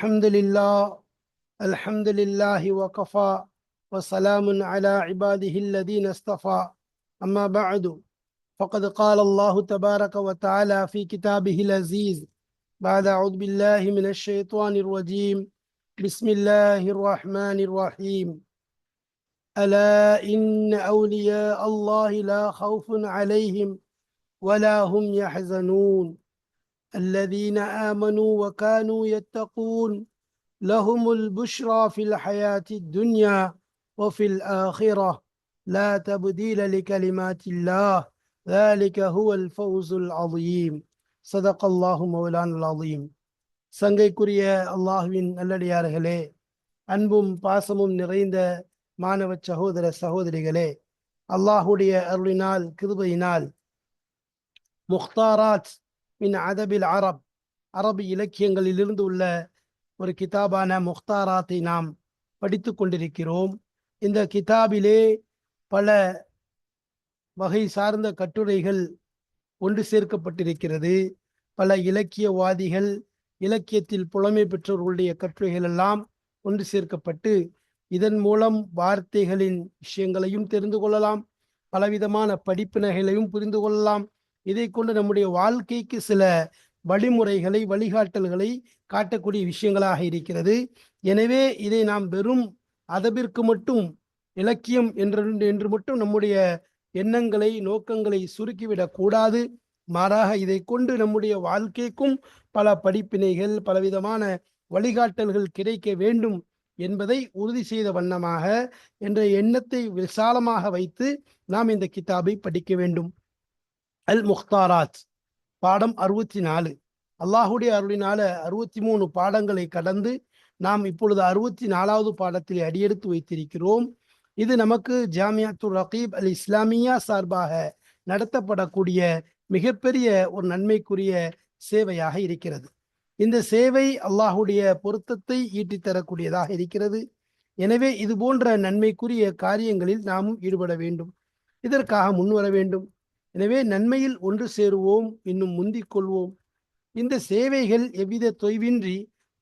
الحمد لله الحمد لله وكفى وسلام على عباده الذين اصطفى. أما بعد فقد قال الله تبارك وتعالى في كتابه العزيز بعد أعوذ بالله من الشيطان الرجيم بسم الله الرحمن الرحيم. ألا إن أولياء الله لا خوف عليهم ولا هم يحزنون. الذين آمنوا وكانوا يتقون لهم البشرى في الحياة الدنيا وفي الآخرة لا تبديل لكلمات الله ذلك هو الفوز العظيم صدق الله مولانا العظيم சங்கைக்குரிய அல்லாஹுவின் நல்லடியார்களே அன்பும் பாசமும் நிறைந்த மாணவ சகோதர சகோதரிகளே அல்லாஹுடைய அருளினால் கிருபையினால் முக்தாராத் மின் அதபில் அரப். அரபு இலக்கியங்களிலிருந்து உள்ள ஒரு கிதாபான முக்தாராத்தை நாம் படித்து கொண்டிருக்கிறோம். இந்த கிதாபிலே பல வகை சார்ந்த கட்டுரைகள் ஒன்று சேர்க்கப்பட்டிருக்கிறது. பல இலக்கியவாதிகள் இலக்கியத்தில் புலமை பெற்றவர்களுடைய கட்டுரைகள் எல்லாம் ஒன்று சேர்க்கப்பட்டு இதன் மூலம் வார்த்தைகளின் விஷயங்களையும் தெரிந்து கொள்ளலாம் பலவிதமான படிப்பினைகளையும் புரிந்து கொள்ளலாம் இதை கொண்டு நம்முடைய வாழ்க்கைக்கு சில வழிமுறைகளை வழிகாட்டல்களை காட்டக்கூடிய விஷயங்களாக இருக்கிறது. எனவே இதை நாம் வெறும் அதபிற்கு மட்டும் இலக்கியம் என்று என்று மட்டும் நம்முடைய எண்ணங்களை நோக்கங்களை சுருக்கிவிடக் கூடாது. மாறாக இதை கொண்டு நம்முடைய வாழ்க்கைக்கும் பல படிப்பினைகள் பலவிதமான வழிகாட்டல்கள் கிடைக்க வேண்டும் என்பதை உறுதி செய்த வண்ணமாக என்ற எண்ணத்தை விசாலமாக வைத்து நாம் இந்த கிதாபை படிக்க வேண்டும். அல் முக்தாராத் பாடம் அறுபத்தி நாலு அல்லாஹுடைய அருளினால அறுபத்தி மூணு பாடங்களை கடந்து நாம் இப்பொழுது அறுபத்தி நாலாவது பாடத்தில் அடியெடுத்து வைத்திருக்கிறோம். இது நமக்கு ஜாமியாத்து ரகீப் அல் இஸ்லாமியா சார்பாக நடத்தப்படக்கூடிய மிகப்பெரிய ஒரு நன்மைக்குரிய சேவையாக இருக்கிறது. இந்த சேவை அல்லாஹுடைய பொருத்தத்தை ஈட்டி தரக்கூடியதாக இருக்கிறது. எனவே இது போன்ற நன்மைக்குரிய காரியங்களில் நாமும் ஈடுபட வேண்டும். இதற்காக முன்வர வேண்டும். எனவே நன்மையில் ஒன்று சேருவோம் இன்னும் முந்திக் கொள்வோம். இந்த சேவைகள் எவ்வித தொய்வின்றி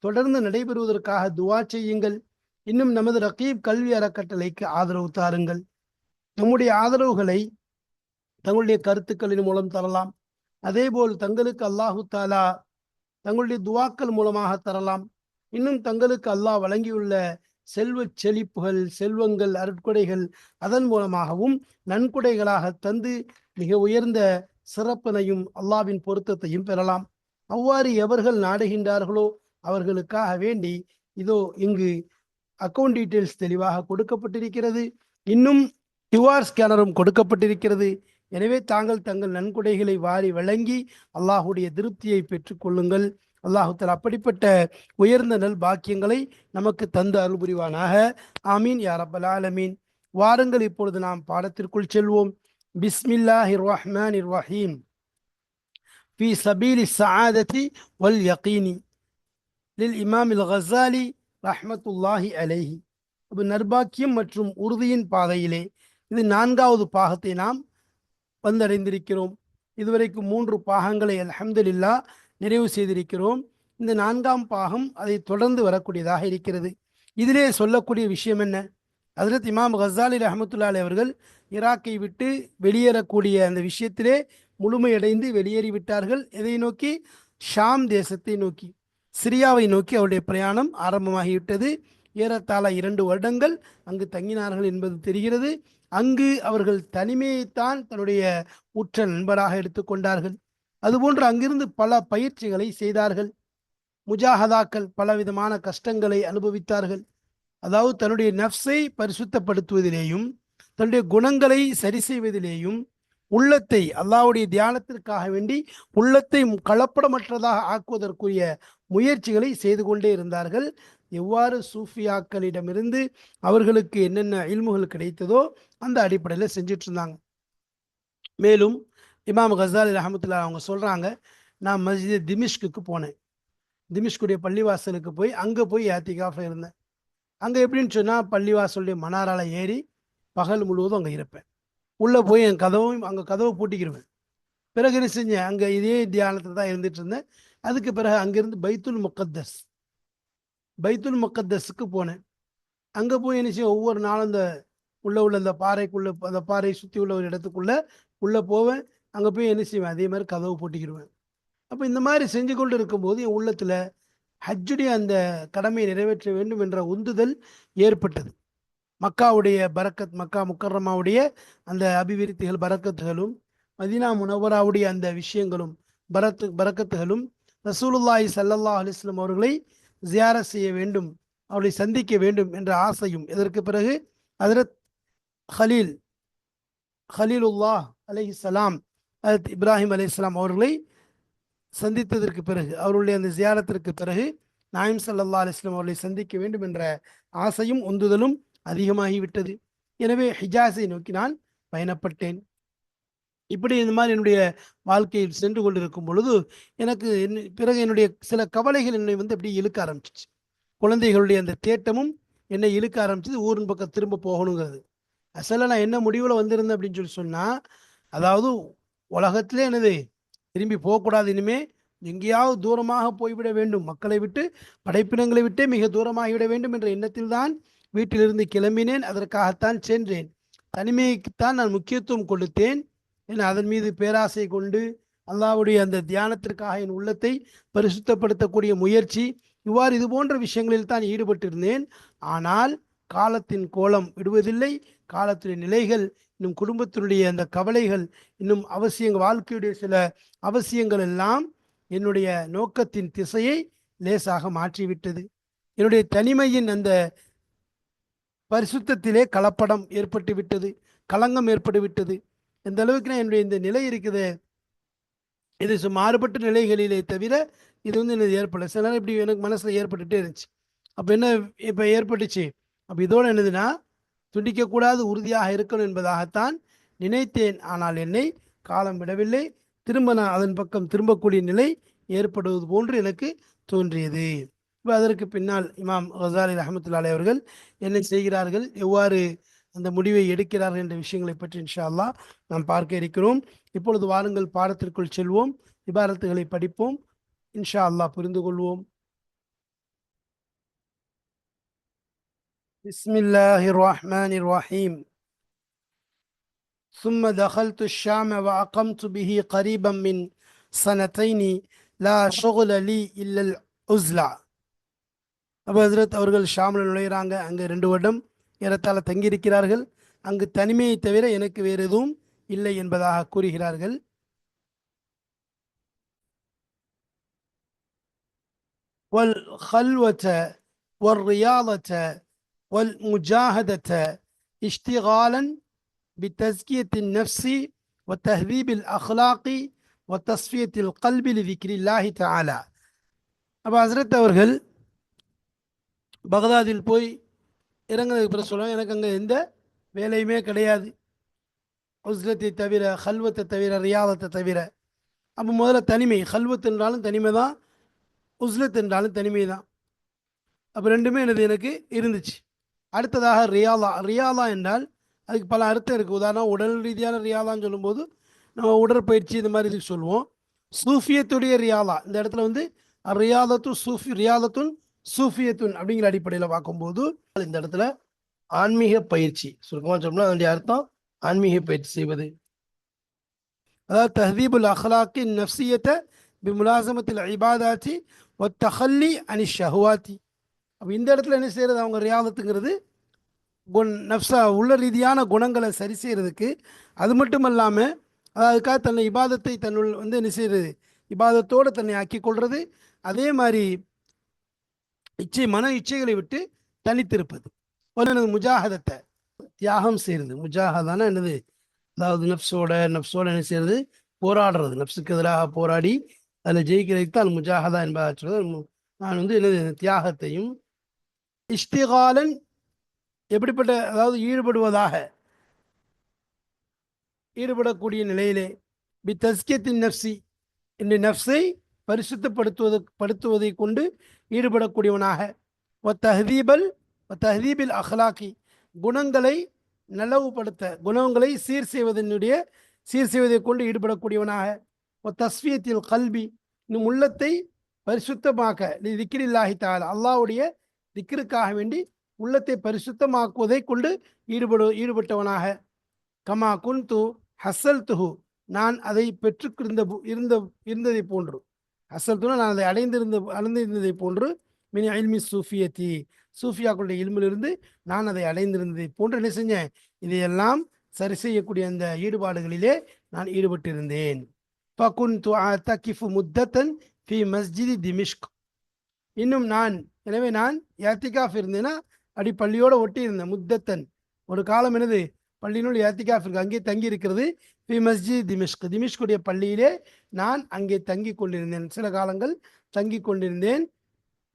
தொடர்ந்து நடைபெறுவதற்காக துவா செய்யுங்கள். இன்னும் நமது ரகீப் கல்வி அறக்கட்டளைக்கு ஆதரவு தாருங்கள். நம்முடைய ஆதரவுகளை தங்களுடைய கருத்துக்களின் மூலம் தரலாம். அதேபோல் தங்களுக்கு அல்லாஹு தாலா தங்களுடைய துவாக்கள் மூலமாக தரலாம். இன்னும் தங்களுக்கு அல்லாஹ் வழங்கியுள்ள செல்வ செழிப்புகள் செல்வங்கள் அருட்கொடைகள் அதன் மூலமாகவும் நன்கொடைகளாக தந்து மிக உயர்ந்த சிறப்பினையும் அல்லாவின் பொருத்தத்தையும் பெறலாம். அவ்வாறு எவர்கள் நாடுகின்றார்களோ அவர்களுக்காக வேண்டி இதோ இங்கு அக்கௌண்ட் டீட்டெயில்ஸ் தெளிவாக கொடுக்கப்பட்டிருக்கிறது. இன்னும் கியூஆர் ஸ்கேனரும் கொடுக்கப்பட்டிருக்கிறது. எனவே தாங்கள் தங்கள் நன்கொடைகளை வாரி வழங்கி அல்லாஹுடைய திருப்தியை பெற்றுக்கொள்ளுங்கள் அல்லாஹுத்தல் அப்படிப்பட்ட உயர்ந்த நல் பாக்கியங்களை நமக்கு தந்து அருள் புரிவானாக ஆமீன் யார் அப்பல் ஆலமீன் வாருங்கள் இப்பொழுது நாம் பாடத்திற்குள் செல்வோம் பிஸ்மில்லாஹிர் ரஹ்மான் ரஹீம் في سبيل السعادة واليقين للإمام الغزالي رحمة الله عليه நர்பாக்கியம் மற்றும் உறுதியின் பாதையிலே இது நான்காவது பாகத்தை நாம் வந்தடைந்திருக்கிறோம் இதுவரைக்கும் மூன்று பாகங்களை அலமதுல்லா நிறைவு செய்திருக்கிறோம். இந்த நான்காம் பாகம் அதை தொடர்ந்து வரக்கூடியதாக இருக்கிறது. இதிலே சொல்லக்கூடிய விஷயம் என்ன? ஹசரத் இமாம் ஹசாலி ரஹமத்துல்லாலி அவர்கள் ஈராக்கை விட்டு வெளியேறக்கூடிய அந்த விஷயத்திலே முழுமையடைந்து வெளியேறிவிட்டார்கள் எதை நோக்கி? ஷாம் தேசத்தை நோக்கி. சிரியாவை நோக்கி அவருடைய பிரயாணம் ஆரம்பமாகிவிட்டது. ஏறத்தாழ இரண்டு வருடங்கள் அங்கு தங்கினார்கள் என்பது தெரிகிறது. அங்கு அவர்கள் தனிமையைத்தான் தன்னுடைய உற்ற நண்பராக எடுத்துக்கொண்டார்கள். அதுபோன்று அங்கிருந்து பல பயிற்சிகளை செய்தார்கள். முஜாஹதாக்கள் பலவிதமான கஷ்டங்களை அனுபவித்தார்கள். அதாவது தன்னுடைய நஃப்ஸை பரிசுத்தப்படுத்துவதிலேயும் தன்னுடைய குணங்களை சரி செய்வதிலேயும் உள்ளத்தை அல்லாவுடைய தியானத்திற்காக வேண்டி உள்ளத்தை கலப்படமற்றதாக ஆக்குவதற்குரிய முயற்சிகளை செய்து கொண்டே இருந்தார்கள். எவ்வாறு சூஃபியாக்களிடமிருந்து அவர்களுக்கு என்னென்ன இல்முகள் கிடைத்ததோ அந்த அடிப்படையில் செஞ்சுட்டு இருந்தாங்க. மேலும் இமாம் கசாலி ரஹமத்துல்லா அவங்க சொல்கிறாங்க நான் மஸ்ஜித் திமிஷ்குக்கு போனேன். திமிஷ்குடைய பள்ளிவாசலுக்கு போய் அங்கே போய் யாத்திகாஃப இருந்தேன். அங்கே எப்படின்னு சொன்னால் பள்ளிவாசலுடைய மணாரால ஏறி பகல் முழுவதும் அங்கே இருப்பேன். உள்ளே போய் என் கதவும் அங்கே கதவை பூட்டிக்கிடுவேன் பிறகு என்ன செஞ்சேன்? அங்கே இதே தியானத்தில் தான் இருந்துட்டு இருந்தேன். அதுக்கு பிறகு அங்கேருந்து பைத்துல் முக்கத்தஸ் பைத்துல் முக்கத்தஸுக்கு போனேன். அங்கே போய் என்ன செய்ய ஒவ்வொரு நாளும் அந்த உள்ளே உள்ள அந்த பாறைக்குள்ளே அந்த பாறையை சுற்றி உள்ள ஒரு இடத்துக்குள்ளே உள்ளே போவேன். அங்கே போய் என்ன செய்வேன்? அதே மாதிரி கதவு போட்டிக்கிடுவேன் அப்போ இந்த மாதிரி செஞ்சு கொண்டு இருக்கும்போது என் உள்ளத்தில் ஹஜ்ஜுடைய அந்த கடமையை நிறைவேற்ற வேண்டும் என்ற உந்துதல் ஏற்பட்டது. மக்காவுடைய பரக்கத் மக்கா முக்கர்ரமாவுடைய அந்த அபிவிருத்திகள் பரக்கத்துகளும் மதினா முனவராவுடைய அந்த விஷயங்களும் பரத்து பரக்கத்துகளும் ரசூலுல்லாஹி சல்லல்லா அலிஸ்லம் அவர்களை ஜியார செய்ய வேண்டும் அவர்களை சந்திக்க வேண்டும் என்ற ஆசையும் இதற்கு பிறகு? ஹஜரத் ஹலீல் ஹலீலுல்லாஹ் சலாம் அது இப்ராஹிம் அலைஹிஸ்ஸலாம் அவர்களை சந்தித்ததற்கு பிறகு அவருடைய அந்த ஜியாரத்திற்கு பிறகு நாயம் சல்லல்லா அலிஸ்லாம் அவர்களை சந்திக்க வேண்டும் என்ற ஆசையும் உந்துதலும் அதிகமாகிவிட்டது. எனவே ஹிஜாஸை நோக்கி நான் பயணப்பட்டேன். இப்படி இந்த மாதிரி என்னுடைய வாழ்க்கையில் சென்று கொண்டிருக்கும் பொழுது எனக்கு என்ன- பிறகு என்னுடைய சில கவலைகள் என்னை வந்து அப்படியே இழுக்க ஆரம்பிச்சிச்சு. குழந்தைகளுடைய அந்த தேட்டமும் என்னை இழுக்க ஆரம்பிச்சது ஊரின் பக்கம் திரும்ப போகணுங்கிறது. அசல நான் என்ன முடிவில் வந்திருந்தேன் அப்படின்னு சொல்லி சொன்னால் அதாவது உலகத்திலே என்னது? திரும்பி போகக்கூடாது. இனிமே எங்கேயாவது தூரமாக போய்விட வேண்டும். மக்களை விட்டு படைப்பினங்களை விட்டே மிக தூரமாகிவிட வேண்டும் என்ற எண்ணத்தில் தான் வீட்டிலிருந்து கிளம்பினேன். அதற்காகத்தான் சென்றேன். தனிமைக்குத்தான் நான் முக்கியத்துவம் கொடுத்தேன். என அதன் மீது பேராசை கொண்டு அல்லாவுடைய அந்த தியானத்திற்காக என் உள்ளத்தை பரிசுத்தப்படுத்தக்கூடிய முயற்சி இவ்வாறு இது போன்ற விஷயங்களில் தான் ஈடுபட்டிருந்தேன். ஆனால் காலத்தின் கோலம் விடுவதில்லை. காலத்துடைய நிலைகள் இன்னும் குடும்பத்தினுடைய அந்த கவலைகள் இன்னும் அவசியங்கள் வாழ்க்கையுடைய சில அவசியங்கள் எல்லாம் என்னுடைய நோக்கத்தின் திசையை லேசாக மாற்றிவிட்டது. என்னுடைய தனிமையின் அந்த பரிசுத்தத்திலே கலப்படம் ஏற்பட்டு விட்டது களங்கம் ஏற்பட்டு விட்டது எந்த அளவுக்கு நான் என்னுடைய இந்த நிலை இருக்குது இது சு- மாறுபட்ட நிலைகளிலே தவிர இது வந்து எனக்கு ஏற்படல. சில நேரம் இப்படி எனக்கு மனசில் ஏற்பட்டுட்டே இருந்துச்சு. அப்போ என்ன இப்போ ஏற்பட்டுச்சு? அப்போ இதோட என்னதுன்னா துண்டிக்கக்கூடாது உறுதியாக இருக்கணும் என்பதாகத்தான் நினைத்தேன். ஆனால் என்னை காலம் விடவில்லை. திரும்ப நான் அதன் பக்கம் திரும்பக்கூடிய நிலை ஏற்படுவது போன்று எனக்கு தோன்றியது. இப்போ அதற்கு பின்னால் இமாம் ஹசாலி ரஹமத்துல்லாலே அவர்கள் என்ன செய்கிறார்கள்? எவ்வாறு அந்த முடிவை எடுக்கிறார்கள் என்ற விஷயங்களை பற்றி இன்ஷா அல்லாஹ் நாம் பார்க்க இருக்கிறோம். இப்பொழுது வாருங்கள் பாடத்திற்குள் செல்வோம் இபாரத்துகளை படிப்போம். இன்ஷா அல்லாஹ் புரிந்து கொள்வோம். بسم الله الرحمن الرحيم ثم دخلت الشام وأقمت به قريبا من سنتين لا شغل لي إلا العزلة அப்போ ஹசரத் அவர்கள் ஷாமில் நுழையிறாங்க அங்கே ரெண்டு வருடம் ஏறத்தாழ தங்கியிருக்கிறார்கள் அங்கு தனிமையை தவிர எனக்கு வேறு எதுவும் இல்லை என்பதாக கூறுகிறார்கள் வல் முஜாஹதத்தை இஷ்டிகாலன் பித்தஸ்கியத்தின் நஃப்சி வ தஹ்தீபில் அஹ்லாக்கி வ தஸ்வியத்தில் கல்பில் விக்ரில்லாஹி தாலா அப்போ ஹசரத் அவர்கள் பகதாதில் போய் இறங்கினதுக்கு பிறகு சொல்லுவாங்க எனக்கு அங்கே எந்த வேலையுமே கிடையாது. உஸ்லத்தை தவிர ஹல்வத்தை தவிர ரியாதத்தை தவிர. அப்போ முதல்ல தனிமை ஹல்வத் என்றாலும் தனிமை தான் உஸ்லத் என்றாலும் தனிமை தான். அப்போ ரெண்டுமே எனது எனக்கு இருந்துச்சு. அடுத்ததாக ரியாலா ரியாலா என்றால் அதுக்கு பல அர்த்தம் இருக்குது உதாரணம் உடல் ரீதியான ரியாலான்னு சொல்லும்போது நம்ம உடற்பயிற்சி இந்த மாதிரி இதுக்கு சொல்லுவோம். சூஃபியத்துடைய ரியாலா இந்த இடத்துல வந்து ரியாதத்து சூஃபி ரியாலத்துன் சூஃபியத்துன் அப்படிங்கிற அடிப்படையில் பார்க்கும்போது இந்த இடத்துல ஆன்மீக பயிற்சி. சுருக்கமாக சொன்னோம்னா அதனுடைய அர்த்தம் ஆன்மீக பயிற்சி செய்வது. அதாவது தஹதீபுல் அஹ்லாக்கி நஃப்சியத்தை பிமுலாசமத்தில் ஐபாதாச்சி ஒத்தஹல்லி அனி ஷஹுவாத்தி. அப்போ இந்த இடத்துல என்ன செய்கிறது அவங்க ரியாதத்துங்கிறது குண் நப்சா உள்ள ரீதியான குணங்களை சரி செய்கிறதுக்கு அது மட்டும் இல்லாமல் அதுக்காக தன்னை இபாதத்தை தன்னுள் வந்து என்ன செய்கிறது இபாதத்தோடு தன்னை ஆக்கி கொள்வது அதே மாதிரி இச்சை மன இச்சைகளை விட்டு தனித்திருப்பது. ஒரு முஜாகதத்தை தியாகம் செய்கிறது முஜாகதானா என்னது? அதாவது நப்சோட நப்சோட என்ன செய்யறது? போராடுறது. நப்சுக்கு எதிராக போராடி அதில் ஜெயிக்கிறதுக்கு தான் முஜாகதா என்பதாக சொல்றது. நான் வந்து என்னது? தியாகத்தையும் இஷ்டிகாலன் எப்படிப்பட்ட அதாவது ஈடுபடுவதாக ஈடுபடக்கூடிய நிலையிலே பி தஸ்கியத்தின் நப்சி இந்த நப்சை பரிசுத்தப்படுத்துவது படுத்துவதை கொண்டு ஈடுபடக்கூடியவனாக. ஒ தஹதீபல் ஒ தஹதீபில் அஹ்லாக்கி குணங்களை நலவுபடுத்த குணங்களை சீர் செய்வதனுடைய சீர் செய்வதை கொண்டு ஈடுபடக்கூடியவனாக. ஒ தஸ்வியத்தில் கல்வி இன்னும் உள்ளத்தை பரிசுத்தமாக்க திக்கிரில்லாஹி தால அல்லாஹ்வுடைய திக்கிற்காக வேண்டி உள்ளத்தை பரிசுத்தமாக்குவதை கொண்டு ஈடுபடு ஈடுபட்டவனாக. கமா குந்து ஹசல் துஹு நான் அதை பெற்றுக்கிருந்த போ- இருந்த இருந்ததை போன்று. ஹசல் துணு நான் அதை அடைந்திருந்த அடைந்திருந்ததை போன்று. மினி அல்மி சூஃபியத்தி. சூஃபியாக்களுடைய இல்மிலிருந்து நான் அதை அடைந்திருந்ததை போன்று என்ன செஞ்சேன்? இதையெல்லாம் சரி செய்யக்கூடிய அந்த ஈடுபாடுகளிலே நான் ஈடுபட்டிருந்தேன். ஃபகுன்து தக்கிஃபு முத்தத்தன் ஃபி மஸ்ஜிதி திமிஷ்க். இன்னும் நான் எனவே நான் ஏத்திகாஃப் இருந்தேன்னா அடி பள்ளியோட ஒட்டி இருந்தேன் முத்தத்தன். ஒரு காலம் என்னது? பள்ளியினுள் ஏத்திகாஃப் இருக்கு அங்கே தங்கி இருக்கிறது பி மஸ்ஜித் திமிஷ்க். திமிஷ்குடைய பள்ளியிலே நான் அங்கே தங்கி கொண்டிருந்தேன். சில காலங்கள் தங்கி கொண்டிருந்தேன்.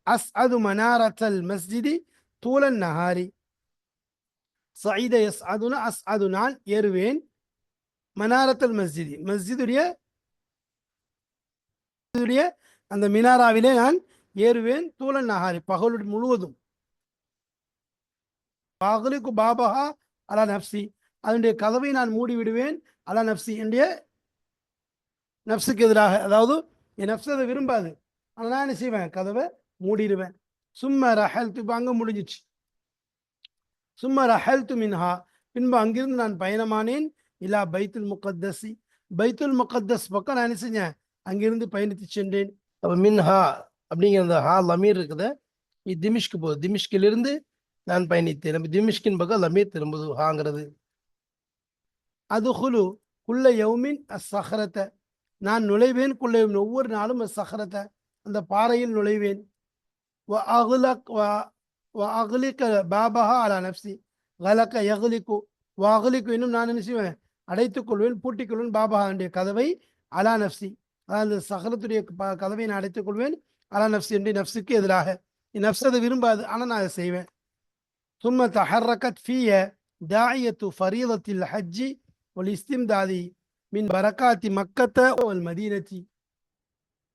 அஸ் அது மனாரத்தல் மஸ்ஜிதி தூலன் நஹாரி. சயித எஸ் அதுனா அஸ் அது நான் ஏறுவேன். மனாரத்தல் மஸ்ஜிதி. மஸ்ஜிதுடைய மஸ்ஜிதுடைய அந்த மினாராவிலே நான் ஏறுவேன் தூலன் நஹாரி பகல் முழுவதும். பகலுக்கு பாபஹா அலா நப்சி அதனுடைய கதவை நான் மூடி விடுவேன் அலா நப்சி என்னுடைய நப்சுக்கு எதிராக. அதாவது என் நப்சு அதை விரும்பாது. ஆனால் நான் என்ன செய்வேன்? கதவை மூடிடுவேன். சும்மா ரஹல் இப்போ அங்கே முடிஞ்சிச்சு. சும்மா ரஹல் து மின்ஹா. பின்பு அங்கிருந்து நான் பயணமானேன் இல்லா பைத்துல் முகத்தஸி பைத்துல் முகத்தஸ் பக்கம் நான் என்ன செஞ்சேன்? அங்கிருந்து பயணித்து சென்றேன். அப்போ மின்ஹா அப்படிங்கிற அந்த ஹா லமீர் இருக்குத திமிஷ்க்கு போகுது திமிஷ்கிலிருந்து நான் பயணித்தேன். நம்ம திமிஷ்கின் பக்கம் லமீர் திரும்புது ஹாங்கிறது. அது குழு குள்ள யவுமின் அசஹரத்தை நான் நுழைவேன் குள்ள ஒவ்வொரு நாளும் அசஹரத்தை அந்த பாறையில் நுழைவேன். வ அகுலக் வ அகுலிக்க பாபஹா அலா நப்சி கலக்க யகுலிக்கு. வ அகுலிக்கு இன்னும் நான் என்ன செய்வேன்? அடைத்துக் கொள்வேன் பூட்டிக் கொள்வேன் பாபாவுடைய கதவை அலா நப்சி அதாவது சஹரத்துடைய கதவை நான் அடைத்துக் கொள்வேன். அலா நஃப்ஸ் என்று நப்ஸுக்கு எதிராக. நப்ஸ் அதை விரும்பாது ஆனால் நான் அதை செய்வேன். சும்ம தஹர்ரகத் ஃபீய தாயத்து ஃபரீதத்தில் ஹஜ்ஜி ஒல் இஸ்திம் தாதி மின் பரக்காத்தி மக்கத்த ஒல் மதீனத்தி.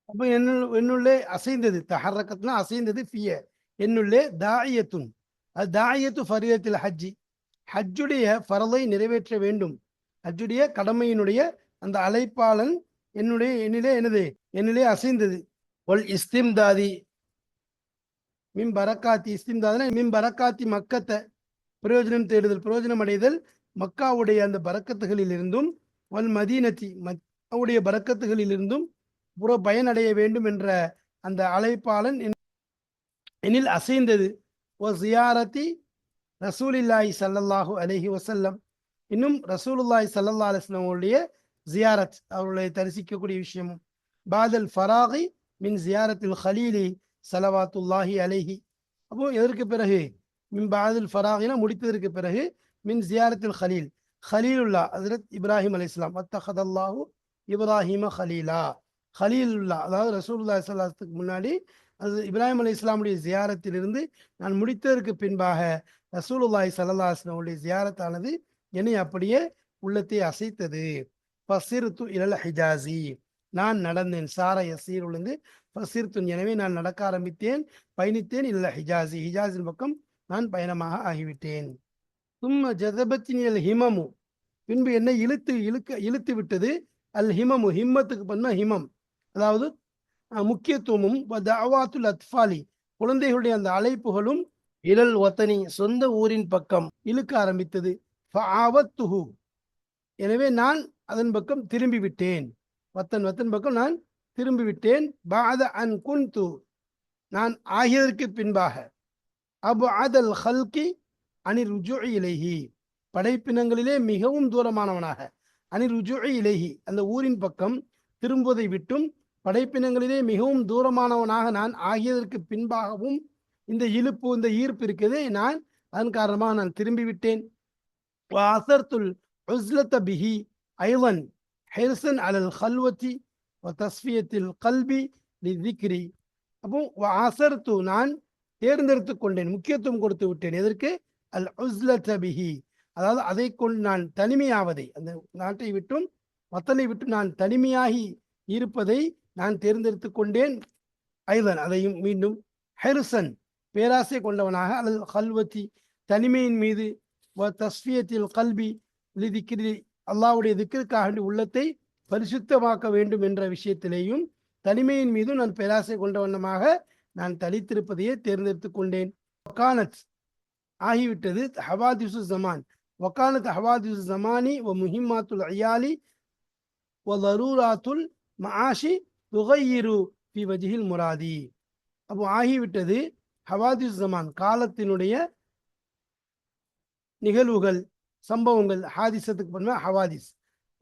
அப்போ என்னுள் என்னுள்ளே அசைந்தது தஹர்ரக்கத்னா அசைந்தது ஃபிய. என்னுள்ளே தாயத்துன் அது தாயத்து ஃபரீதத்தில் ஹஜ்ஜி. ஹஜ்ஜுடைய ஃபரதை நிறைவேற்ற வேண்டும். ஹஜ்ஜுடைய கடமையினுடைய அந்த அழைப்பாளன் என்னுடைய என்னிலே என்னது? என்னிலே அசைந்தது. ஒல் இஸ்திம்தாதி. மின் பரக்காத்தி இஸ்திம்தாதுனா மின் பரக்காத்தி மக்கத்தை பிரயோஜனம் தேடுதல் பிரயோஜனம் அடைதல் மக்காவுடைய அந்த பறக்கத்துகளில் இருந்தும் வல் மதீனத்தி மக்காவுடைய பரக்கத்துகளில் இருந்தும் புற பயனடைய வேண்டும் என்ற அந்த அழைப்பாளன் என்- அசைந்தது. ஓ ஜியாரத்தி ரசூலில்லாய் ஸல்லல்லாஹு அலஹி வசல்லம் இன்னும் ரசூலுல்லாய் சல்லல்லா அலைஹி அவருடைய ஜியாரத் அவர்களை தரிசிக்கக்கூடிய விஷயமும். பாதல் ஃபராகி மின் ஜியாரத்தில் ஹலீலி சலவாத்துல்லாஹி அலைஹி அப்போ எதற்கு பிறகு? மின் பாதில் ஃபராகினா முடித்ததற்கு பிறகு மின் ஜியாரத்தில் ஹலீல் ஹலீலுல்லா ஹசரத் இப்ராஹிம் அலி இஸ்லாம் அத்தஹதல்லாஹு இப்ராஹிம ஹலீலா ஹலீலுல்லா அதாவது ரசூல்லா ஸல்லல்லாஹு முன்னாடி அது இப்ராஹிம் அலி இஸ்லாமுடைய ஜியாரத்திலிருந்து நான் முடித்ததற்கு பின்பாக ரசூலுல்லாஹி சல்லா இஸ்லாமுடைய ஜியாரத்தானது என்னை அப்படியே உள்ளத்தை அசைத்தது. ஃபசிர்து இலல் ஹிஜாசி நான் நடந்தேன். சார யசீருலிருந்து ஃபசிர்துன் எனவே நான் நடக்க ஆரம்பித்தேன். பயணித்தேன். இல்ல ஹிஜாசி ஹிஜாஸின் பக்கம் நான் பயணமாக ஆகிவிட்டேன். சும்ம ஜதபத்தினியல் ஹிமமு. பின்பு என்னை இழுத்து இழுக்க இழுத்து விட்டது. அல் ஹிமமு. ஹிம்மத்துக்கு பண்ண ஹிமம். அதாவது முக்கியத்துவமும் அவாத்துல் அத்ஃபாலி. குழந்தைகளுடைய அந்த அழைப்புகளும் இழல் ஒத்தனி சொந்த ஊரின் பக்கம் இழுக்க ஆரம்பித்தது. எனவே நான் அதன் பக்கம் திரும்பி விட்டேன். வத்தன் வத்தன் பக்கம் நான் திரும்பிவிட்டேன். பாத அன் குந்து நான் ஆகியதற்கு பின்பாக. அபு அதல் ஹல்கி அணி ருஜு இலகி படைப்பினங்களிலே மிகவும் தூரமானவனாக. அணி ருஜு இலகி அந்த ஊரின் பக்கம் திரும்புவதை விட்டும் படைப்பினங்களிலே மிகவும் தூரமானவனாக நான் ஆகியதற்கு பின்பாகவும் இந்த இழுப்பு இந்த ஈர்ப்பு இருக்குது நான் அதன் காரணமாக நான் திரும்பிவிட்டேன். அசர்த்துல் உஸ்லத்த பிஹி. ஐவன் ஹெர்சன் அலல் ஹல்வத்தி தஸ்வியத்தில் கல்வி லிதிக்ரி. அப்போ அசர் தூ நான் தேர்ந்தெடுத்து கொண்டேன் முக்கியத்துவம் கொடுத்து விட்டேன். எதற்கு? அல் உஸ்லபிஹி அதாவது அதை கொண்டு நான் தனிமையாவதை அந்த நாட்டை விட்டும் மத்தனை விட்டு நான் தனிமையாகி இருப்பதை நான் தேர்ந்தெடுத்து கொண்டேன். ஐதன் அதையும் மீண்டும் ஹெர்சன் பேராசை கொண்டவனாக அல்லது ஹல்வத்தி தனிமையின் மீது தஸ்வியத்தில் கல்வி லிதிக்ரி அல்லாவுடைய திக்கிற்காக உள்ளத்தை பரிசுத்தமாக்க வேண்டும் என்ற விஷயத்திலேயும் தனிமையின் மீதும் நான் பேராசை கொண்ட வண்ணமாக நான் தளித்திருப்பதையே தேர்ந்தெடுத்து கொண்டேன். வக்கானத் ஆகிவிட்டது ஹவாதிசு ஜமான். வக்கானத் ஹவாதிசு ஜமானி ஒ முஹிமாத்துல் அயாலி ஒ லரூராத்துல் மஆஷி துகையிரு பி வஜிஹில் முராதி. அப்போ ஆகிவிட்டது ஹவாதிசு ஜமான். காலத்தினுடைய நிகழ்வுகள் சம்பவங்கள் ஹாதிசத்துக்கு பண்ண ஹவாதிஸ்.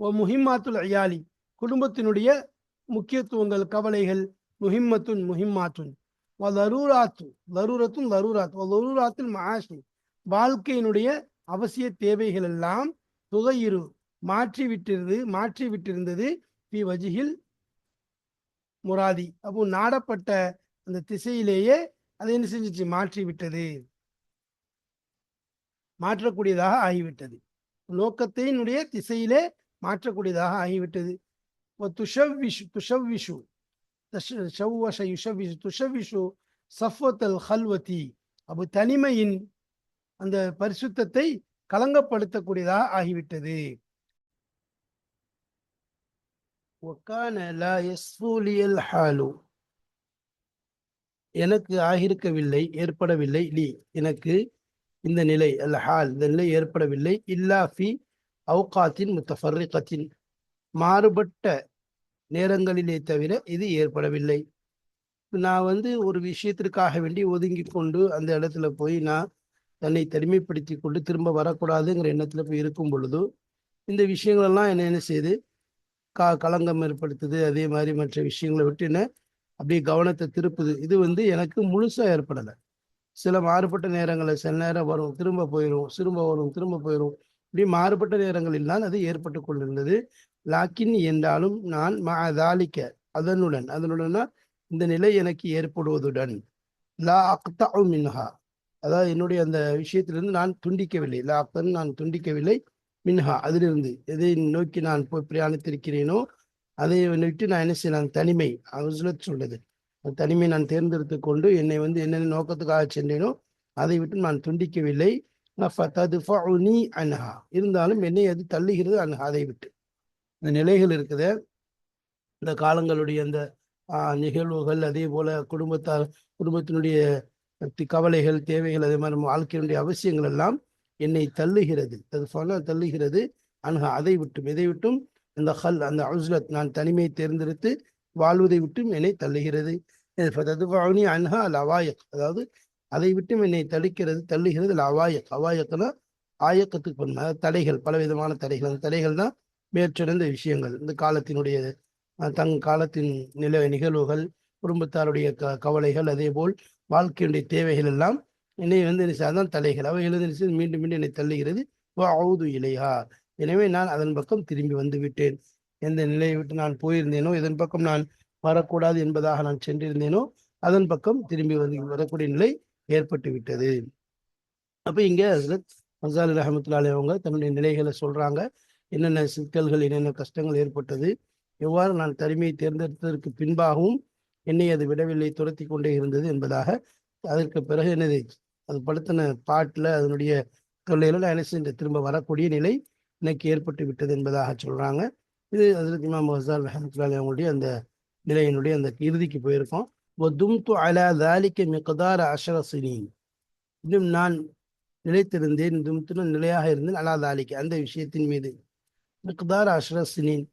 ஓ முஹிம்மாத்துல் அயாலி குடும்பத்தினுடைய முக்கியத்துவங்கள் கவலைகள் முஹிம்மத்துன் முஹிம்மாத்துன். வ லரூராத்து லரூரத்தும் லரூராத் வ லரூராத்துல் மகாஷி வாழ்க்கையினுடைய அவசிய தேவைகள் எல்லாம் துகையிரு மாற்றி விட்டிருந்தது மாற்றி விட்டிருந்தது பி வஜிஹில் முராதி. அப்போ நாடப்பட்ட அந்த திசையிலேயே அதை என்ன செஞ்சிச்சு? மாற்றி விட்டது மாற்றக்கூடியதாக ஆகிவிட்டது. நோக்கத்தினுடைய திசையிலே மாற்றக்கூடியதாக ஆகிவிட்டது. இப்போ துஷவ்விஷு துஷவ்விஷு ஷவ்வஷ யுஷவ்விஷு துஷவ்விஷு சஃபத்தல் ஹல்வதி அப்போ தனிமையின் அந்த பரிசுத்தத்தை கலங்கப்படுத்தக்கூடியதாக ஆகிவிட்டது. எனக்கு ஆகியிருக்கவில்லை ஏற்படவில்லை லீ எனக்கு இந்த நிலை அல்ல ஹால் இந்த நிலை ஏற்படவில்லை. இல்லா ஃபி அவுகாத்தின் முத்தஃபர்ரிகத்தின். மாறுபட்ட நேரங்களிலே தவிர இது ஏற்படவில்லை. நான் வந்து ஒரு விஷயத்திற்காக வேண்டி ஒதுங்கி கொண்டு அந்த இடத்துல போய் நான் தன்னை தனிமைப்படுத்தி கொண்டு திரும்ப வரக்கூடாதுங்கிற எண்ணத்தில் போய் இருக்கும் பொழுது இந்த விஷயங்களெல்லாம் என்ன என்ன செய்யுது கா களங்கம் ஏற்படுத்துது அதே மாதிரி மற்ற விஷயங்களை விட்டு என்ன? அப்படியே கவனத்தை திருப்புது. இது வந்து எனக்கு முழுசாக ஏற்படலை. சில மாறுபட்ட நேரங்களில் சில நேரம் வரும் திரும்ப போயிடும் திரும்ப வரும் திரும்ப போயிடும் இப்படி மாறுபட்ட நேரங்களில் தான் அது ஏற்பட்டு கொண்டிருந்தது. லாக்கின் என்றாலும் நான் தாலிக்க அதனுடன் அதனுடனா இந்த நிலை எனக்கு ஏற்படுவதுடன். லா அக்தா மின்ஹா. அதாவது என்னுடைய அந்த விஷயத்திலிருந்து நான் துண்டிக்கவில்லை. லா அக்தன் நான் துண்டிக்கவில்லை மின்ஹா அதிலிருந்து. எதை நோக்கி நான் போய் பிரயாணித்திருக்கிறேனோ அதை விட்டு நான் என்ன செய்யலாம் தனிமை அவசரத் சொல்றது. தனிமை நான் தேர்ந்தெடுத்து கொண்டு என்னை வந்து என்னென்ன நோக்கத்துக்காக சென்றேனோ அதை விட்டு நான் துண்டிக்கவில்லை. அன்ஹா. இருந்தாலும் என்னை அது தள்ளுகிறது அன்ஹா அதை விட்டு. இந்த நிலைகள் இருக்குது. இந்த காலங்களுடைய அந்த நிகழ்வுகள் அதே போல குடும்பத்தார் குடும்பத்தினுடைய கவலைகள் தேவைகள் அதே மாதிரி வாழ்க்கையினுடைய அவசியங்கள் எல்லாம் என்னை தள்ளுகிறது. அது தள்ளுகிறது. அன்ஹா அதை விட்டும். எதை விட்டும் அந்த ஹல் அந்த அவுஸ்லத் நான் தனிமையை தேர்ந்தெடுத்து வாழ்வதை விட்டும் என்னை தள்ளுகிறது. அன்ஹா லவாயக் அதாவது அதை விட்டும் என்னை தடுக்கிறது தள்ளுகிறது லவாயக் அவாயக்னா ஆயக்கத்துக்கு பண்ண தடைகள் பலவிதமான தடைகள். அந்த தடைகள் தான் மேற்சிறந்த விஷயங்கள். இந்த காலத்தினுடைய தங் காலத்தின் நில நிகழ்வுகள் குடும்பத்தாருடைய க கவலைகள் அதே போல் வாழ்க்கையுடைய தேவைகள் எல்லாம் என்னை வந்து அதான் தலைகள் அவை எழுந்து மீண்டும் மீண்டும் என்னை தள்ளுகிறது. அவுது இலையா எனவே நான் அதன் பக்கம் திரும்பி வந்து விட்டேன். எந்த நிலையை விட்டு நான் போயிருந்தேனோ இதன் பக்கம் நான் வரக்கூடாது என்பதாக நான் சென்றிருந்தேனோ அதன் பக்கம் திரும்பி வந்து வரக்கூடிய நிலை ஏற்பட்டு விட்டது. அப்ப இங்க ஹசரத் மசாலி ரஹமத்துல்லாலே அவங்க தன்னுடைய நிலைகளை சொல்றாங்க. என்னென்ன சிக்கல்கள் என்னென்ன கஷ்டங்கள் ஏற்பட்டது எவ்வாறு நான் தனிமையை தேர்ந்தெடுத்ததற்கு பின்பாகவும் என்னை அது விடவில்லை துரத்தி கொண்டே இருந்தது என்பதாக அதற்கு பிறகு என்னது அது படுத்தின பாட்டில் அதனுடைய தொல்லையில என்ன செஞ்ச திரும்ப வரக்கூடிய நிலை எனக்கு ஏற்பட்டு விட்டது என்பதாக சொல்றாங்க. இது அதில் இமாம் ஹசால் ரஹமத்துல்லாலி அவங்களுடைய அந்த நிலையினுடைய அந்த இறுதிக்கு போயிருக்கோம். தும்து அலா தாலிக்க மிக்கதார அஷர சினின். இன்னும் நான் நிலைத்திருந்தேன் தும்துன்னு நிலையாக இருந்தேன் அலா தாலிக்கு. அந்த விஷயத்தின் மீது மிக்கதார அஷர சினின்.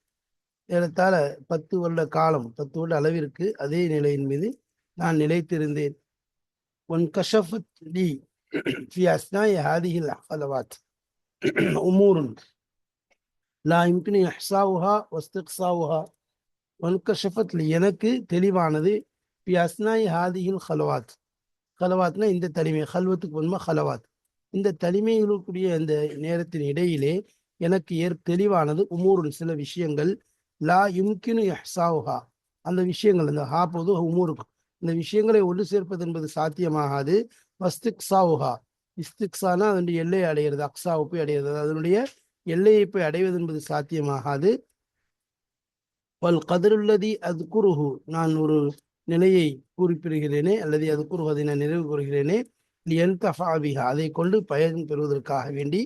ஏறத்தாழ பத்து வருட காலம் பத்து வருட அளவிற்கு அதே நிலையின் மீது நான் நிலைத்திருந்தேன். ஒன் கஷஃபத் லி ஃபி அஸ்னாய் ஹாதிஹில் அஃபலவாத். உமூருன். லா இம்கினி அஹ்சாவுஹா வஸ்திக்ஸாவுஹா வன்கஷஃபத் எனக்கு தெளிவானது பி அஸ்னாய் ஹாதிஹில் ஹலவாத் ஹலவாத்னா இந்த தனிமை ஹல்வத்துக்கு முன்மா ஹலவாத் இந்த தனிமைகளுக்குரிய அந்த நேரத்தின் இடையிலே எனக்கு ஏற் தெளிவானது உமூருன் சில விஷயங்கள் லா யும்கினு எஹ்சாவுஹா அந்த விஷயங்கள் அந்த ஹா போது உமூருக்கு இந்த விஷயங்களை ஒன்று சேர்ப்பது என்பது சாத்தியமாகாது. வஸ்திக்ஸாவுஹா இஸ்திக்ஸானா அதனுடைய எல்லை அடைகிறது அக்ஸாவுக்கு அடைகிறது. அதனுடைய எல்லையை போய் அடைவது என்பது சாத்தியமாகாது. வல் கதிருள்ளதி அது குருஹு நான் ஒரு நிலையை குறிப்பிடுகிறேனே அல்லது அது குருஹு அதை நான் நிறைவு கூறுகிறேனே என் அதை கொண்டு பயன் பெறுவதற்காக வேண்டி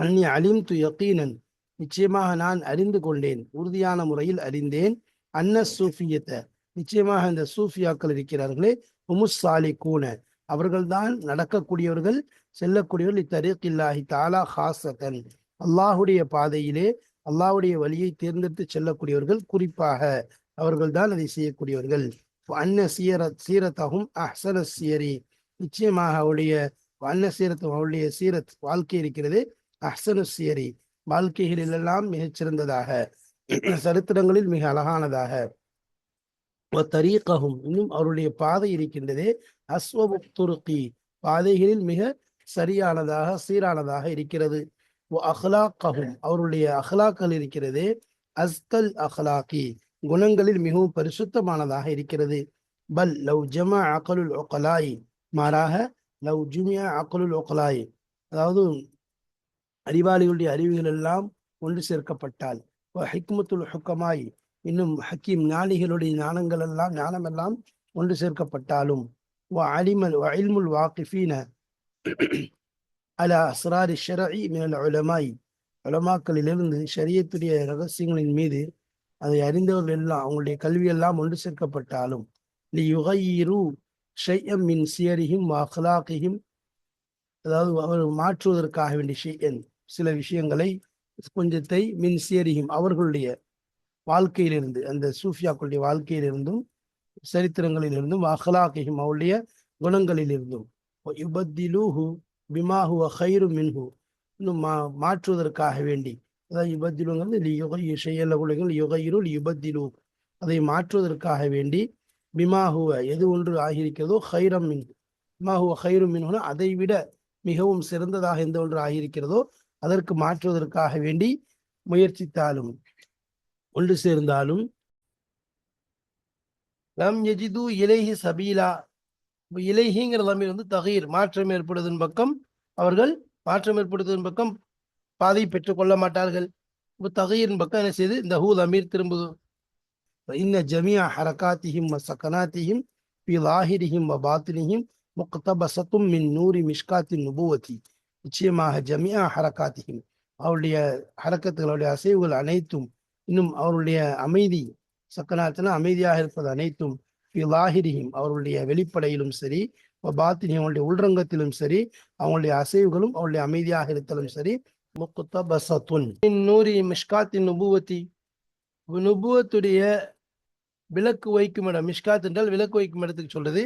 அன்னி அலிம் து யக்கீனன் நிச்சயமாக நான் அறிந்து கொண்டேன் உறுதியான முறையில் அறிந்தேன். அன்ன சூஃபியத்தை. நிச்சயமாக இந்த சூஃபியாக்கள் இருக்கிறார்களே உமுஸ் சாலி கூன அவர்கள்தான் நடக்கக்கூடியவர்கள் செல்லக்கூடியவர்கள் இத்தரீக்கில்லாஹி தாலா ஹாசகன் அல்லாஹுடைய பாதையிலே அல்லாஹுடைய வழியை தேர்ந்தெடுத்து செல்லக்கூடியவர்கள் குறிப்பாக அவர்கள்தான் அதை செய்யக்கூடியவர்கள். அன்ன சீர சீரத்தாகும் அஹசன சியரி நிச்சயமாக அவருடைய அன்ன சீரத்தும் அவருடைய சீரத் வாழ்க்கை இருக்கிறது அஹ்சனு சியரி வாழ்க்கைகளிலெல்லாம் மிகச் சிறந்ததாக சரித்திரங்களில் மிக அழகானதாக. தரீக்ககும் இன்னும் அவருடைய பாதை இருக்கின்றதே அஸ்வபு துருக்கி. பாதைகளில் மிக சரியானதாக சீரானதாக இருக்கிறது. அஹ்லாக்ககும் அவருடைய அஹ்லாக்கள் இருக்கிறது. அஸ்கல் அஹ்லாக்கி குணங்களில் மிகவும் பரிசுத்தமானதாக இருக்கிறது. பல் லவ் ஜமா அகலுல் ஒகலாய் மாறாக லவ் ஜுமியா அகலுல் ஒகலாய் அதாவது அறிவாளிகளுடைய அறிவுகள் எல்லாம் ஒன்று சேர்க்கப்பட்டால். ஹிக்மத்துல் ஹுக்கமாய். இன்னும் ஹக்கீம் ஞானிகளுடைய ஞானங்கள் எல்லாம் ஞானம் எல்லாம் ஒன்று சேர்க்கப்பட்டாலும். அலிமல் அல்முல் வாக்கிஃபீன அல அஸ்ராரி ஷரஇ மினல் உலமாய் உலமாக்களிலிருந்து ஷரியத்துடைய ரகசியங்களின் மீது அதை அறிந்தவர்கள் எல்லாம் அவங்களுடைய கல்வியெல்லாம் ஒன்று சேர்க்கப்பட்டாலும் லி யுகையிரு ஷையம் மின் சியரிஹிம் அதாவது அவர் மாற்றுவதற்காக வேண்டிய ஷெய்யன் சில விஷயங்களை கொஞ்சத்தை மின் சியரிஹிம் அவர்களுடைய வாழ்க்கையிலிருந்து அந்த சூஃபியாக்களுடைய வாழ்க்கையிலிருந்தும் சரித்திரங்களிலிருந்தும் அஹ்லாக்கிஹிம் அவருடைய குணங்களிலிருந்தும். யுபத்திலூஹு பிமாஹுவ ஹைரு மின்ஹு. இன்னும் மா மாற்றுவதற்காக வேண்டி. அதாவது யுபத்திலுங்கிறது யுகை செயல உலகில் யுகையிரு யுபத்திலு. அதை மாற்றுவதற்காக வேண்டி பிமாஹுவ எது ஒன்று ஆகியிருக்கிறதோ ஹைரம் மின் பிமாஹுவ ஹைரு மின்ஹுன அதை விட மிகவும் சிறந்ததாக எந்த ஒன்று ஆகியிருக்கிறதோ அதற்கு மாற்றுவதற்காக வேண்டி முயற்சித்தாலும். ஒன்று சேர்ந்தாலும் லம் எஜிது இலேஹி சபீலா. இலைஹிங்கிற தமிழ் வந்து தகீர் மாற்றம் ஏற்படுவதன் பக்கம் அவர்கள் மாற்றம் ஏற்படுவதன் பக்கம் பாதை பெற்றுக்கொள்ள மாட்டார்கள். இப்போ தகீரின் பக்கம் என்ன செய்து இந்த ஹூ அமீர் திரும்புது. இன்ன ஜமியா ஹரகாத்திஹிம் வ சக்கனாத்திஹிம் பி லாஹிரிஹிம் வ பாத்தினிஹிம் முக்தபசத்தும் மின் நூரி மிஷ்காத்தின் நுபுவதி. நிச்சயமாக ஜமியா ஹரகாத்திஹிம் அவருடைய ஹரக்கத்துகளுடைய அசைவுகள் அனைத்தும் இன்னும் அவருடைய அமைதி சக்கனாத்தின அமைதியாக இருப்பது அனைத்தும் லாஹிரியும் அவர்களுடைய வெளிப்படையிலும் சரி பாத்தினி அவங்களுடைய உள்ரங்கத்திலும் சரி அவங்களுடைய அசைவுகளும் அவருடைய அமைதியாக இருத்தலும் சரி முக்குத்தபசத்துன் நூரி மிஷ்காத்தின் நுபுவத்தி. நுபுவத்துடைய விளக்கு வைக்கும் இடம் மிஷ்காத் என்றால் விளக்கு வைக்கும் இடத்துக்கு சொல்றது.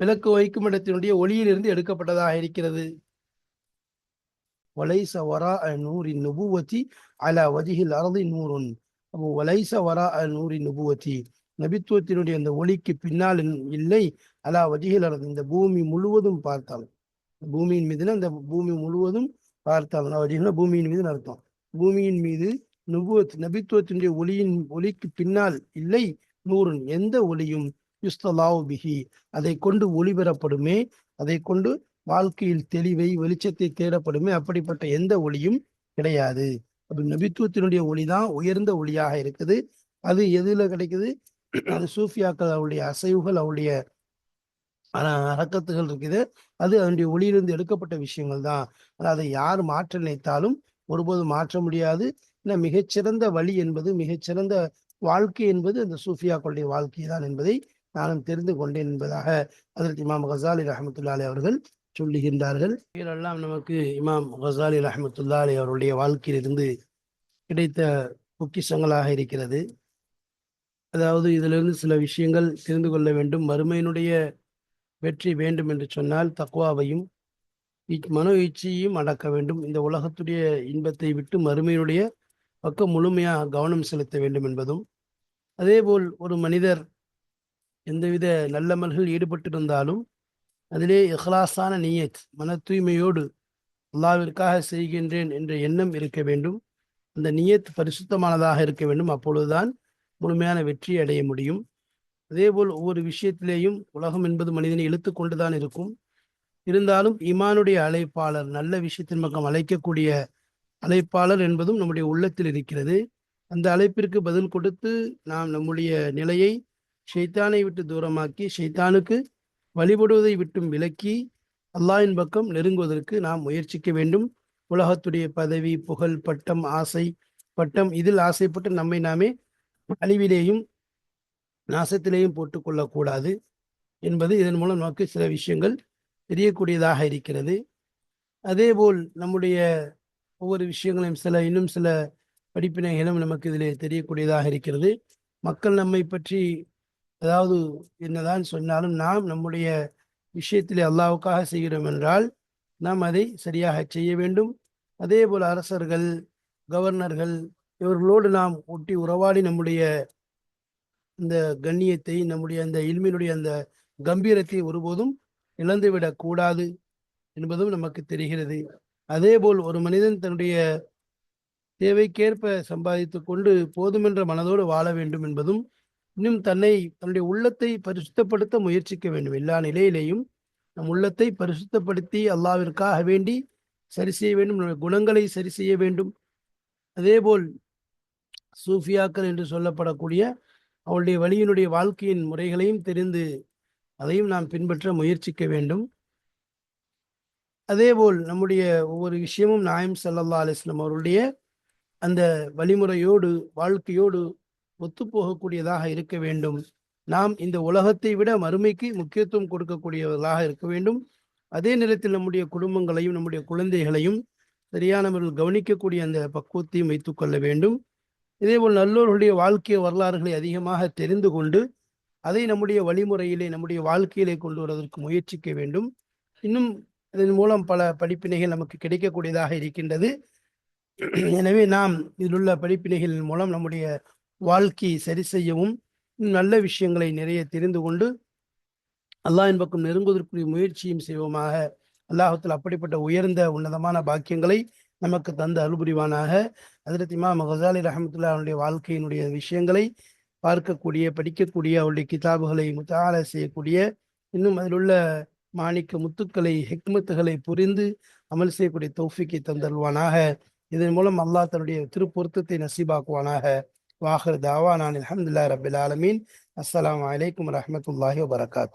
விளக்கு வைக்கும் இடத்தினுடைய ஒளியிலிருந்து எடுக்கப்பட்டதாக இருக்கிறது. ஒலைச வரா நூரின் நுபுவத்தி அல வஜிஹில் அறதி நூறுன். அப்போ வலைச வரா நூரின் நுபுவத்தி. நபித்துவத்தினுடைய அந்த ஒளிக்கு பின்னால் இல்லை அலா வஜிகள் இந்த பூமி முழுவதும் பார்த்தாலும் பூமியின் மீதுனா அந்த பூமி முழுவதும் பார்த்தாலும் வஜிகள்னா பூமியின் மீது அர்த்தம். பூமியின் மீது நுபுவத் நபித்துவத்தினுடைய ஒளியின் ஒளிக்கு பின்னால் இல்லை நூறுன் எந்த ஒளியும் யுஸ்தலாவு பிஹி. அதை கொண்டு ஒளிபெறப்படுமே அதை கொண்டு வாழ்க்கையில் தெளிவை வெளிச்சத்தை தேடப்படுமே அப்படிப்பட்ட எந்த ஒளியும் கிடையாது. அப்படி நபித்துவத்தினுடைய ஒளி தான் உயர்ந்த ஒளியாக இருக்குது. அது எதுல கிடைக்குது? அது சூஃபியாக்கள் அவருடைய அசைவுகள் அவருடைய அறக்கத்துகள் இருக்குது. அது அதனுடைய ஒளியிலிருந்து எடுக்கப்பட்ட விஷயங்கள் தான். அதை யார் மாற்ற நினைத்தாலும் ஒருபோது மாற்ற முடியாது. ஏன்னா மிகச்சிறந்த வழி என்பது மிகச்சிறந்த வாழ்க்கை என்பது அந்த சூஃபியாக்களுடைய வாழ்க்கை தான் என்பதை நானும் தெரிந்து கொண்டேன் என்பதாக அதற்கு இமாம் ஹசாலி ரஹமத்துல்லாலி அவர்கள் சொல்லுகின்றார்கள். இதெல்லாம் நமக்கு இமாம் ஹசாலி ரஹமத்துல்லாலி அவருடைய வாழ்க்கையிலிருந்து கிடைத்த பொக்கிஷங்களாக இருக்கிறது. அதாவது இதிலிருந்து சில விஷயங்கள் தெரிந்து கொள்ள வேண்டும். மறுமையினுடைய வெற்றி வேண்டும் என்று சொன்னால் தக்குவாவையும் மனோ இச்சையும் அடக்க வேண்டும். இந்த உலகத்துடைய இன்பத்தை விட்டு மறுமையினுடைய பக்கம் முழுமையாக கவனம் செலுத்த வேண்டும் என்பதும் அதேபோல் ஒரு மனிதர் எந்தவித நல்லமல்கள் ஈடுபட்டிருந்தாலும் அதிலே இஹ்லாஸான நீயத் மன தூய்மையோடு அல்லாவிற்காக செய்கின்றேன் என்ற எண்ணம் இருக்க வேண்டும். அந்த நீயத் பரிசுத்தமானதாக இருக்க வேண்டும். அப்பொழுதுதான் முழுமையான வெற்றி அடைய முடியும். அதேபோல் ஒவ்வொரு விஷயத்திலேயும் உலகம் என்பது மனிதனை இழுத்து கொண்டுதான் இருக்கும். இருந்தாலும் இமானுடைய அழைப்பாளர் நல்ல விஷயத்தின் பக்கம் அழைக்கக்கூடிய அழைப்பாளர் என்பதும் நம்முடைய உள்ளத்தில் இருக்கிறது. அந்த அழைப்பிற்கு பதில் கொடுத்து நாம் நம்முடைய நிலையை ஷைத்தானை விட்டு தூரமாக்கி ஷைத்தானுக்கு வழிபடுவதை விட்டும் விலக்கி அல்லாஹின் பக்கம் நெருங்குவதற்கு நாம் முயற்சிக்க வேண்டும். உலகத்துடைய பதவி புகழ் பட்டம் ஆசை பட்டம் இதில் ஆசைப்பட்டு நம்மை நாமே அழிவிலேயும் நாசத்திலேயும் போட்டுக்கொள்ளக்கூடாது என்பது இதன் மூலம் நமக்கு சில விஷயங்கள் தெரியக்கூடியதாக இருக்கிறது. அதேபோல் நம்முடைய ஒவ்வொரு விஷயங்களையும் சில இன்னும் சில படிப்பினைகளும் நமக்கு இதில் தெரியக்கூடியதாக இருக்கிறது. மக்கள் நம்மை பற்றி அதாவது என்னதான் சொன்னாலும் நாம் நம்முடைய விஷயத்திலே அல்லாவுக்காக செய்கிறோம் என்றால் நாம் அதை சரியாக செய்ய வேண்டும். அதே போல் அரசர்கள் கவர்னர்கள் இவர்களோடு நாம் ஒட்டி உறவாடி நம்முடைய இந்த கண்ணியத்தை நம்முடைய அந்த இல்மையினுடைய அந்த கம்பீரத்தை ஒருபோதும் இழந்துவிடக் கூடாது என்பதும் நமக்கு தெரிகிறது. அதேபோல் ஒரு மனிதன் தன்னுடைய தேவைக்கேற்ப சம்பாதித்து கொண்டு போதுமென்ற மனதோடு வாழ வேண்டும் என்பதும் இன்னும் தன்னை தன்னுடைய உள்ளத்தை பரிசுத்தப்படுத்த முயற்சிக்க வேண்டும். எல்லா நிலையிலேயும் நம் உள்ளத்தை பரிசுத்தப்படுத்தி அல்லாவிற்காக வேண்டி சரி செய்ய வேண்டும். நம்முடைய குணங்களை சரி செய்ய வேண்டும். அதேபோல் சூஃபியாக்கள் என்று சொல்லப்படக்கூடிய அவளுடைய வழியினுடைய வாழ்க்கையின் முறைகளையும் தெரிந்து அதையும் நாம் பின்பற்ற முயற்சிக்க வேண்டும். அதேபோல் நம்முடைய ஒவ்வொரு விஷயமும் நாயம் சல்லல்லா அலிஸ்லாம் அவருடைய அந்த வழிமுறையோடு வாழ்க்கையோடு ஒத்துப்போகக்கூடியதாக இருக்க வேண்டும். நாம் இந்த உலகத்தை விட மறுமைக்கு முக்கியத்துவம் கொடுக்கக்கூடியவர்களாக இருக்க வேண்டும். அதே நேரத்தில் நம்முடைய குடும்பங்களையும் நம்முடைய குழந்தைகளையும் சரியானவர்கள் கவனிக்கக்கூடிய அந்த பக்குவத்தையும் வைத்துக்கொள்ள வேண்டும். இதேபோல் நல்லோர்களுடைய வாழ்க்கை வரலாறுகளை அதிகமாக தெரிந்து கொண்டு அதை நம்முடைய வழிமுறையிலே நம்முடைய வாழ்க்கையிலே கொண்டு வருவதற்கு முயற்சிக்க வேண்டும். இன்னும் இதன் மூலம் பல படிப்பினைகள் நமக்கு கிடைக்கக்கூடியதாக இருக்கின்றது. எனவே நாம் இதிலுள்ள படிப்பினைகளின் மூலம் நம்முடைய வாழ்க்கையை சரி செய்யவும் நல்ல விஷயங்களை நிறைய தெரிந்து கொண்டு அல்லாஹின் பக்கம் நெருங்குவதற்குரிய முயற்சியும் செய்வோமாக. அல்லாஹத்தில் அப்படிப்பட்ட உயர்ந்த உன்னதமான பாக்கியங்களை நமக்கு தந்த அருள்புரிவானாக அதிரத் இமாம் ஹசாலி ரஹமத்துல்லா அவனுடைய வாழ்க்கையினுடைய விஷயங்களை பார்க்கக்கூடிய படிக்கக்கூடிய அவருடைய கிதாபுகளை முத்தால செய்யக்கூடிய இன்னும் அதில் உள்ள மாணிக்க முத்துக்களை ஹெக்மத்துகளை புரிந்து அமல் செய்யக்கூடிய தௌஃபிக்கை தந்தருவானாக இதன் மூலம் அல்லாஹ் தன்னுடைய திருப்பொருத்தத்தை நசீபாக்குவானாக. வாஹர் தாவா நான் அலமதுல்லா ரபில் ஆலமீன். அஸ்லாம் வலைக்கம் வரமத்துல்லாஹி வபரகாத்து